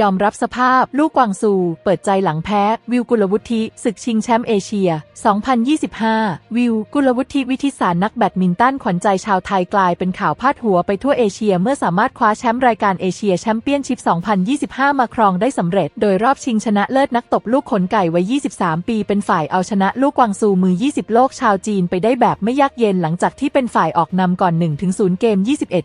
ยอมรับสภาพลูกกวางซู เปิดใจหลังแพ้ วิวกุลวุฒิศึกชิงแชมป์เอเชีย 2025 วิวกุลวุฒิวิทิสารนักแบดมินตันขวัญใจชาวไทยกลายเป็นข่าวพาดหัวไปทั่วเอเชียเมื่อสามารถคว้าแชมป์รายการเอเชียแชมเปี้ยนชิพ 2025 มาครองได้สำเร็จ โดยรอบชิงชนะเลิศนักตบลูกขนไก่วัย 23 ปี เป็นฝ่ายเอาชนะลูกกวางซูมือ 20 โลกชาวจีนไปได้แบบไม่ยากเย็นหลังจากที่เป็นฝ่ายออกนำก่อน 1-0 เกม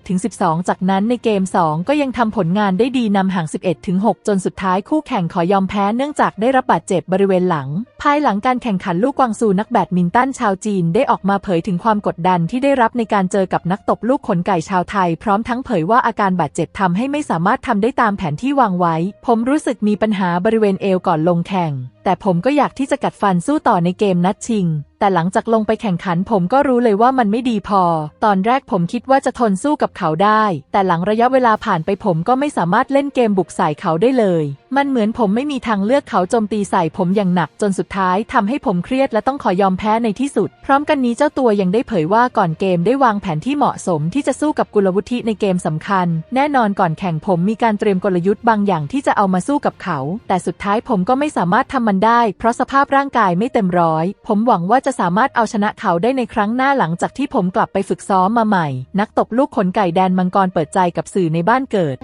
21-12 จากนั้นในเกม 2 ก็ยังทำผลงานได้ดีนำห่าง 11- 6 จนสุดท้ายคู่แข่งขอยอมแพ้เนื่องจากได้รับบาดเจ็บบริเวณหลัง ภายหลังการแข่งขันลูกกวางซูนักแบดมินตันชาวจีนได้ออกมาเผยถึงความกดดันที่ได้รับในการเจอกับนักตบลูกขนไก่ชาวไทย พร้อมทั้งเผยว่าอาการบาดเจ็บทำให้ไม่สามารถทำได้ตามแผนที่วางไว้ ผมรู้สึกมีปัญหาบริเวณเอวก่อนลงแข่ง แต่ผมก็อยากที่จะกัดฟันสู้ต่อในเกมนัดชิง แต่หลังจากลงไปแข่งขันผมก็รู้เลยว่ามันไม่ดีพอ ตอนแรกผมคิดว่าจะทนสู้กับเขาได้ แต่หลังระยะเวลาผ่านไปผมก็ไม่สามารถเล่นเกมบุกใส่เขาได้เลย มันเหมือนผมไม่มีทางเลือกเขาโจมตีใส่ผมอย่างหนักจนสุดท้ายทำให้ผมเครียดและต้องขอยอมแพ้ในที่สุด พร้อมกันนี้เจ้าตัวยังได้เผยว่าก่อนเกมได้วางแผนที่เหมาะสมที่จะสู้กับกุลวุฒิในเกมสำคัญ แน่นอนก่อนแข่งผมมีการเตรียมกลยุทธ์บางอย่างที่จะเอามาสู้กับเขา แต่สุดท้ายผมก็ไม่สามารถทำมันได้ เพราะสภาพร่างกายไม่เต็มร้อย ผมหวังว่าจะสามารถเอาชนะเขาได้ในครั้งหน้าหลังจากที่ผมกลับไปฝึกซ้อมมาใหม่ นักตบลูกขนไก่แดนมังกรเปิดใจกับสื่อในบ้านเกิด